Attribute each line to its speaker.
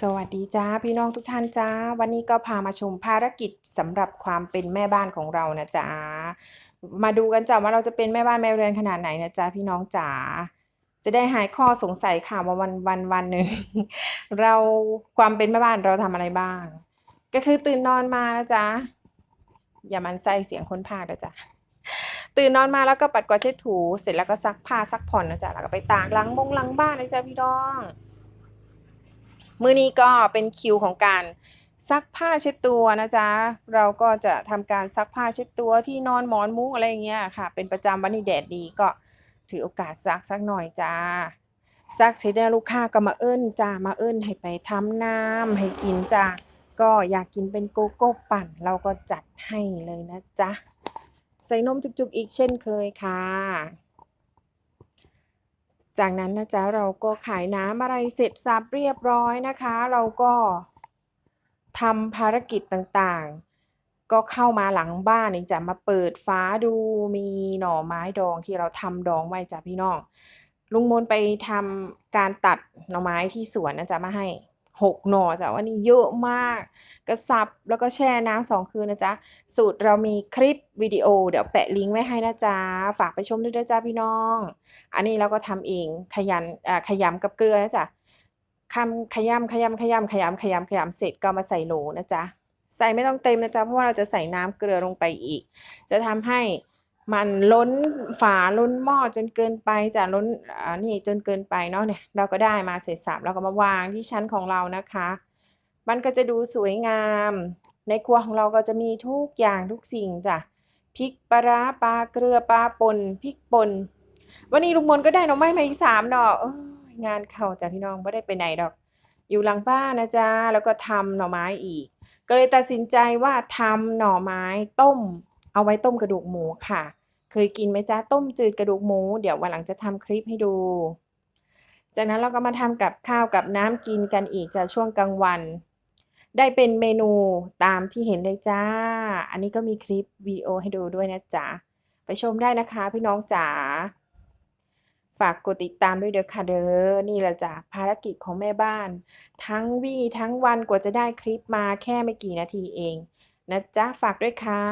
Speaker 1: สวัสดีจ้าพี่น้องทุกท่านจ้า วันนี้ก็พามาชมภารกิจสำหรับความเป็นแม่บ้านของเรานะจ๊ะมาดูกันจ้าว่าเราจะเป็นแม่บ้านแม่เรือนขนาดไหนนะจ๊ะพี่น้องจ๋าจะได้หายข้อสงสัยค่ะว่าวันวันวันหนึ่งเราความเป็นแม่บ้านเราทำอะไรบ้าง ก็คือตื่นนอนมานะจ๊ะอย่ามันใส่เสียงคนพากนะจ๊ะตื่นนอนมาแล้วก็ปัดกวาดเช็ดถู เสร็จแล้วก็ซักผ้าซักผ่อนนะจ๊ะแล้วก็ไปตากล้างบงล้างบ้านนะจ๊ะพี่น้อง มือนี้ก็เป็นคิวของการซักผ้าเช็ดตัวนะจ๊ะ เราก็จะทำการซักผ้าเช็ดตัวที่นอนหมอนมุ้งอะไรอย่างเงี้ยค่ะ เป็นประจำวันนี้แดดดีก็ถือโอกาสซักสักหน่อยจ้าซักเสร็จแล้วลูกค้าก็มาเอิ้นจ้ามาเอิ้นให้ไปทำน้ำให้กินจ้าก็อยากกินเป็นโกโก้ปั่น เราก็จัดให้เลยนะจ๊ะ ใส่นมจุกๆอีกเช่นเคยค่ะ จากนั้นนะจ๊ะเราก็ขายน้ำอะไรเสร็จสับเรียบร้อยนะคะ เราก็ทำภารกิจต่างๆ ก็เข้ามาหลังบ้านนี่จะมาเปิดฟ้าดูมีหน่อไม้ดองที่เราทำดองไว้จ้ะพี่น้อง ลุงมนไปทำการตัดหน่อไม้ที่สวนนะจ๊ะมาให้ หกหน่อจ้ะวันนี้เยอะมาก กระสับแล้วก็แช่น้ำสองคืนนะจ๊ะ สูตรเรามีคลิปวิดีโอ เดี๋ยวแปะลิงก์ไว้ให้นะจ๊ะ ฝากไปชมด้วยนะจ๊ะพี่น้อง อันนี้เราก็ทำเองขยันอ่าขยำกับเกลือนะจ๊ะคำขยำขยำขยำขยำขยำขยำเสร็จก็มาใส่โหลนะจ๊ะใส่ไม่ต้องเต็มนะจ๊ะเพราะว่าเราจะใส่น้ำเกลือลงไปอีก จะทำให้ มันล้นฝาล้นหม้อจนเกินไปจ้ะล้นอ่านี่จนเกินไปเนาะเนี่ยเราก็ได้มาเสร็จสับเราก็มาวางที่ชั้นของเรานะคะ มันก็จะดูสวยงาม ในครัวของเราก็จะมีทุกอย่างทุกสิ่งจ้ะพริกปลาร้าปลาเกลือปลาป่นพริกป่นวันนี้ลุงมนก็ได้หน่อไม้มาอีกสามดอกงานเข้าจ้ะพี่น้องไม่ได้ไปไหนดอก อยู่หลังบ้านนะจ๊ะแล้วก็ทำหน่อไม้อีก ก็เลยตัดสินใจว่าทำหน่อไม้ต้ม เอาไว้ต้มกระดูกหมูค่ะ เคยกินไหมจ๊ะต้มจืดกระดูกหมู เดี๋ยววันหลังจะทำคลิปให้ดู จากนั้นเราก็มาทำกับข้าวกับน้ำกินกันอีกจะช่วงกลางวัน ได้เป็นเมนูตามที่เห็นเลยจ้า อันนี้ก็มีคลิปวิดีโอให้ดูด้วยนะจ๊ะ ไปชมได้นะคะพี่น้องจ๋า ฝากกดติดตามด้วยเด้อค่ะเด้อ นี่แหละจ้ะภารกิจของแม่บ้าน ทั้งวี่ทั้งวันกว่าจะได้คลิปมาแค่ไม่กี่นาทีเองนะจ๊ะฝากด้วยค่ะ